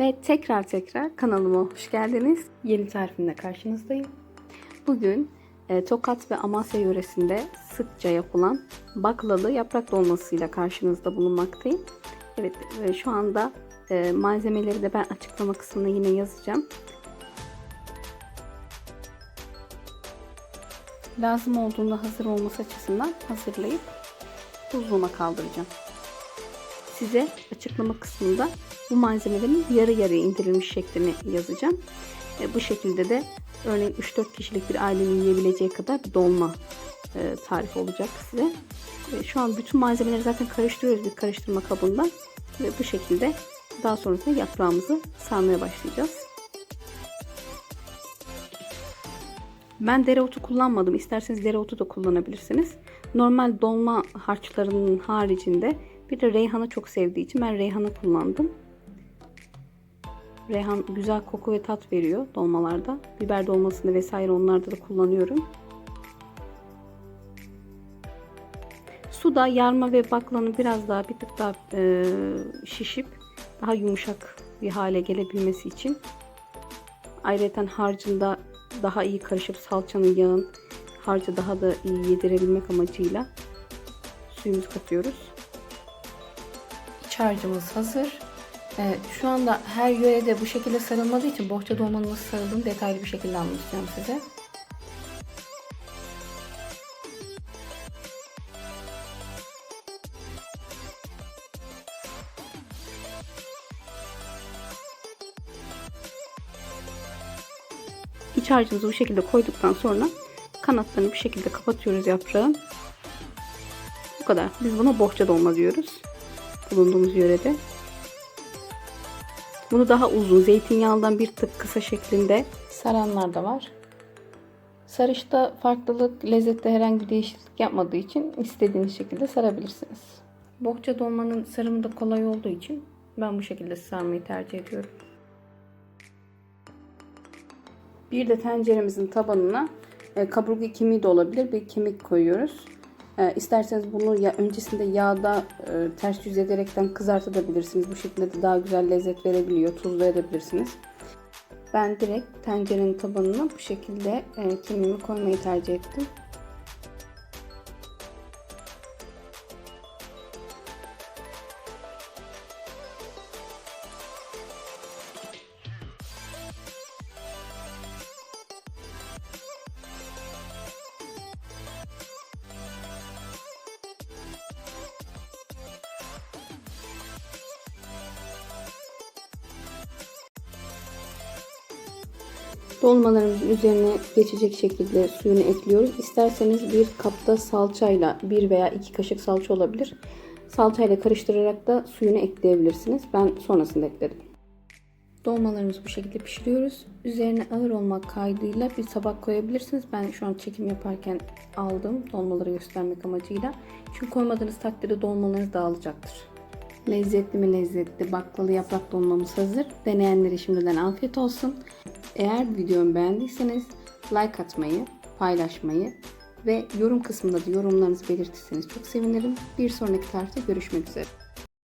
Ve tekrar tekrar kanalıma hoş geldiniz. Yeni tarifimle karşınızdayım. Bugün e, Tokat ve Amasya yöresinde sıkça yapılan baklalı yaprak dolmasıyla karşınızda bulunmaktayım. Evet e, şu anda e, malzemeleri de ben açıklama kısmına yine yazacağım. Lazım olduğunda hazır olması açısından hazırlayıp buzluğuma kaldıracağım. Size açıklama kısmında bu malzemelerin yarı yarıya indirilmiş şeklini yazacağım. E, bu şekilde de örneğin 3-4 kişilik bir ailenin yiyebileceği kadar bir dolma e, tarifi olacak size. E, şu an bütün malzemeleri zaten karıştırıyoruz bir karıştırma kabında. Ve bu şekilde daha sonrasında yaprağımızı sarmaya başlayacağız. Ben dereotu kullanmadım. İsterseniz dereotu da kullanabilirsiniz. Normal dolma harçlarının haricinde bir de reyhanı çok sevdiği için ben reyhanı kullandım. Reyhan güzel koku ve tat veriyor dolmalarda. Biber dolmasında vesaire onlarda da kullanıyorum. Suda yarma ve baklanın biraz daha bir tık daha e, şişip daha yumuşak bir hale gelebilmesi için ayrıca harcında daha iyi karışıp salçanın yağın harcı daha da iyi yedirebilmek amacıyla suyumuzu katıyoruz. İç harcımız hazır. Evet, şu anda her yörede bu şekilde sarılmadığı için bohça dolmanın nasıl sarıldığını detaylı bir şekilde anlatacağım size. İç harcımızı bu şekilde koyduktan sonra kanatlarını bir şekilde kapatıyoruz yaprağın. Bu kadar. Biz buna bohça dolma diyoruz. Bulunduğumuz yörede. Bunu daha uzun zeytinyağından bir tık kısa şeklinde saranlar da var. Sarışta farklılık, lezzette herhangi bir değişiklik yapmadığı için istediğiniz şekilde sarabilirsiniz. Bohça dolmanın sarımı da kolay olduğu için ben bu şekilde sarmayı tercih ediyorum. Bir de tenceremizin tabanına e, kaburga kemiği de olabilir bir kemik koyuyoruz. E, isterseniz bunu ya öncesinde yağda e, ters yüz ederekten kızartabilirsiniz. Bu şekilde de daha güzel lezzet verebiliyor. Tuzlayabilirsiniz. Ben direkt tencerenin tabanına bu şekilde e, kemiğimi koymayı tercih ettim. Dolmalarımızın üzerine geçecek şekilde suyunu ekliyoruz. İsterseniz bir kapta salçayla bir veya iki kaşık salça olabilir. Salçayla karıştırarak da suyunu ekleyebilirsiniz. Ben sonrasında ekledim. Dolmalarımızı bu şekilde pişiriyoruz. Üzerine ağır olmak kaydıyla bir tabak koyabilirsiniz. Ben şu an çekim yaparken aldım dolmaları göstermek amacıyla. Çünkü koymadığınız takdirde dolmalarınız dağılacaktır. Lezzetli mi lezzetli baklalı yaprak dolmamız hazır. Deneyenlere şimdiden afiyet olsun. Eğer videomu beğendiyseniz like atmayı, paylaşmayı ve yorum kısmında da yorumlarınızı belirtirseniz çok sevinirim. Bir sonraki tarifte görüşmek üzere.